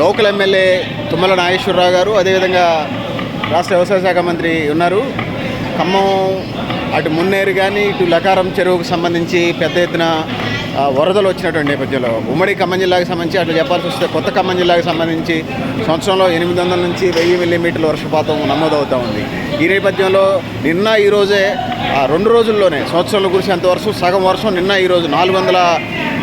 Local MLA Tummala Nageswararao గారు అదేవిధంగా రాష్ట్ర వ్యవసాయ శాఖ మంత్రి ఉన్నారు. ఖమ్మం అటు మున్నేరు కానీ ఇటు లకారం చెరువుకు సంబంధించి పెద్ద ఎత్తున వరదలు వచ్చినటువంటి నేపథ్యంలో ఉమ్మడి ఖమ్మం జిల్లాకు సంబంధించి అట్లా చెప్పాల్సి వస్తే కొత్త ఖమ్మం జిల్లాకు సంబంధించి సంవత్సరంలో ఎనిమిది వందల నుంచి వెయ్యి మిల్లీమీటర్ల వర్షపాతం నమోదవుతూ ఉంది. ఈ నేపథ్యంలో నిన్న ఈరోజే రెండు రోజుల్లోనే సంవత్సరంలో కురిసేంత వర్షం సగం వర్షం నిన్న ఈరోజు నాలుగు వందల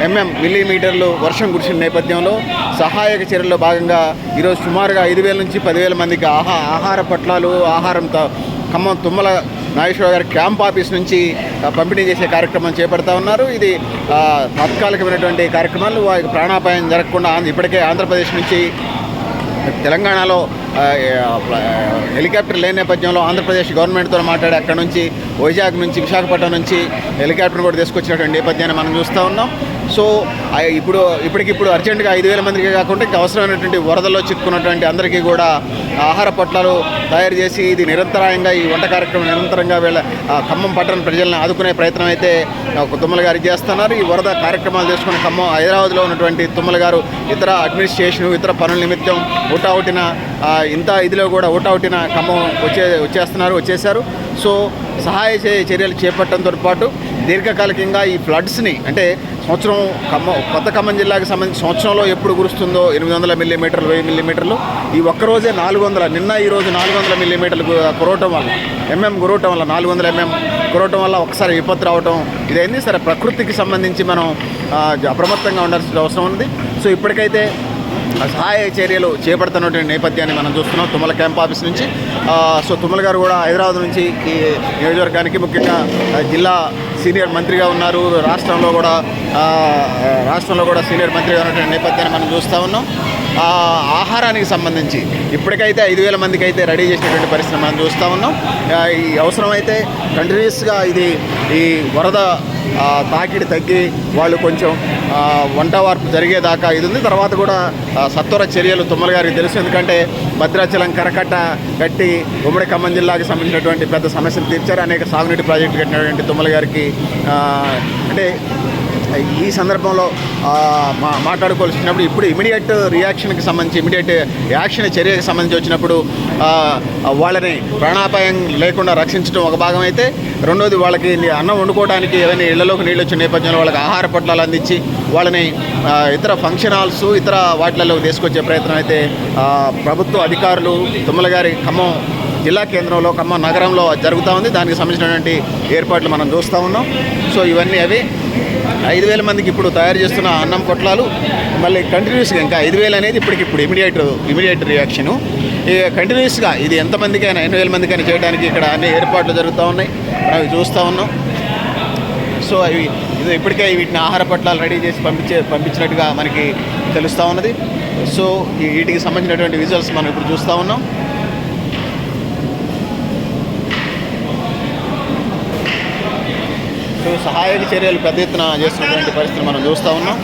ఎంఎం మిల్లీమీటర్లు వర్షం కురిసిన నేపథ్యంలో సహాయక చర్యల్లో భాగంగా ఈరోజు సుమారుగా ఐదు వేల నుంచి పదివేల మందికి ఆహా ఆహార పట్లాలు ఆహారంతో ఖమ్మం తుమ్మల నాగేశ్వర గారి క్యాంప్ ఆఫీస్ నుంచి పంపిణీ చేసే కార్యక్రమం చేపడతా ఉన్నారు. ఇది తాత్కాలికమైనటువంటి కార్యక్రమాలు. వారికి ప్రాణాపాయం జరగకుండా ఇప్పటికే ఆంధ్రప్రదేశ్ నుంచి తెలంగాణలో హెలికాప్టర్ లేని నేపథ్యంలో ఆంధ్రప్రదేశ్ గవర్నమెంట్తో మాట్లాడి అక్కడ నుంచి వైజాగ్ నుంచి విశాఖపట్నం నుంచి హెలికాప్టర్ కూడా తీసుకొచ్చినటువంటి నేపథ్యాన్ని మనం చూస్తూ ఉన్నాం. సో ఇప్పుడు ఇప్పటికిప్పుడు అర్జెంటుగా ఐదు వేల మందికి కాకుండా ఇంకా అవసరమైనటువంటి వరదల్లో చిక్కున్నటువంటి అందరికీ కూడా ఆహార పొట్లాలు తయారు చేసి ఇది నిరంతరాయంగా ఈ వంట కార్యక్రమం నిరంతరంగా వీళ్ళ ఖమ్మం పట్టణ ప్రజలను ఆదుకునే ప్రయత్నం అయితే తుమ్మల గారు చేస్తున్నారు. ఈ వరద కార్యక్రమాలు చేసుకుని ఖమ్మం హైదరాబాద్లో ఉన్నటువంటి తుమ్మల గారు ఇతర అడ్మినిస్ట్రేషన్ ఇతర పనుల నిమిత్తం ఊటావుటిన ఇంత ఇదిలో కూడా ఊటావుటిన ఖమ్మం వచ్చే వచ్చేస్తున్నారు వచ్చేసారు సో సహాయ చర్యలు చేపట్టడంతో పాటు దీర్ఘకాలికంగా ఈ ఫ్లడ్స్ని అంటే సంవత్సరం ఖమ్మం కొత్త ఖమ్మం జిల్లాకి సంబంధించి సంవత్సరంలో ఎప్పుడు కురుస్తుందో ఎనిమిది వందల మిల్లీమీటర్లు వెయ్యి మిల్లీమీటర్లు ఈ ఒక్కరోజే నాలుగు వందల నిన్న ఈ రోజు నాలుగు వందల మిల్లీమీటర్లు కురవటం వల్ల ఎంఎం కురవటం వల్ల నాలుగు వందల ఎంఎం కురవటం వల్ల ఒకసారి విపత్తు రావటం ఇదైంది. సరే ప్రకృతికి సంబంధించి మనం అప్రమత్తంగా ఉండాల్సిన అవసరం ఉంది. సో ఇప్పటికైతే సహాయ చర్యలు చేపడుతున్నటువంటి నేపథ్యాన్ని మనం చూస్తున్నాం తుమ్మల క్యాంప్ ఆఫీస్ నుంచి. సో తుమ్మల గారు కూడా హైదరాబాద్ నుంచి ఈ నియోజకవర్గానికి ముఖ్యంగా జిల్లా సీనియర్ మంత్రిగా ఉన్నారు. రాష్ట్రంలో కూడా ఆ, రాష్ట్రంలో కూడా సీనియర్ మంత్రిగా ఉన్నటువంటి నేపథ్యాన్ని మనం చూస్తూ ఉన్నాం. ఆహారానికి సంబంధించి ఇప్పటికైతే ఐదు వేల మందికి అయితే రెడీ చేసినటువంటి పరిస్థితి మనం చూస్తూ ఉన్నాం. ఈ అవసరమైతే కంటిన్యూస్గా ఇది ఈ వరద తాకిడి తగ్గి వాళ్ళు కొంచెం వంట వార్పు జరిగేదాకా ఇది ఉంది. తర్వాత కూడా సత్వర చర్యలు తుమ్మల గారికి తెలుసు. ఎందుకంటే భద్రాచలం కరకట్ట కట్టి ఉమ్మడి ఖమ్మం జిల్లాకి సంబంధించినటువంటి పెద్ద సమస్యలు తీర్చారు. అనేక సాగునీటి ప్రాజెక్టు కట్టినటువంటి తుమ్మల గారికి అంటే ఈ సందర్భంలో మా మాట్లాడుకోవాల్సి వచ్చినప్పుడు ఇప్పుడు ఇమీడియట్ రియాక్షన్కి సంబంధించి ఇమీడియట్ యాక్షన్ చర్యకి సంబంధించి వచ్చినప్పుడు వాళ్ళని ప్రాణాపాయం లేకుండా రక్షించడం ఒక భాగం అయితే రెండోది వాళ్ళకి అన్నం వండుకోవడానికి ఏదైనా ఇళ్ళలోకి నీళ్ళు వచ్చిన నేపథ్యంలో వాళ్ళకి ఆహార పొట్లాలు అందించి వాళ్ళని ఇతర ఫంక్షన్ హాల్స్ ఇతర వాటిలలో తీసుకొచ్చే ప్రయత్నం అయితే ప్రభుత్వ అధికారులు తుమ్మల గారి ఖమ్మం జిల్లా కేంద్రంలో ఖమ్మం నగరంలో జరుగుతూ ఉంది. దానికి సంబంధించినటువంటి ఏర్పాట్లు మనం చూస్తూ ఉన్నాం. సో ఇవన్నీ అవి. ఐదు వేల మందికి ఇప్పుడు తయారు చేస్తున్న అన్నం పొట్లాలు మళ్ళీ కంటిన్యూస్గా ఇంకా ఐదు వేలు అనేది ఇప్పటికిప్పుడు ఇమీడియట్ ఇమీడియట్ రియాక్షను ఇక కంటిన్యూస్గా ఇది ఎంతమందికైనా ఎన్ని వేల మందికైనా చేయడానికి ఇక్కడ అన్ని ఏర్పాట్లు జరుగుతూ ఉన్నాయి. అవి చూస్తూ ఉన్నాం. సో అవి ఇది ఇప్పటికే వీటిని ఆహార పట్లాలు రెడీ చేసి పంపించే పంపించినట్టుగా మనకి తెలుస్తూ ఉన్నది. సో వీటికి సంబంధించినటువంటి విజువల్స్ మనం ఇప్పుడు చూస్తూ ఉన్నాం. సహాయక చర్యలు పెద్ద ఎత్తున చేస్తున్నటువంటి పరిస్థితి మనం చూస్తూ ఉన్నాం.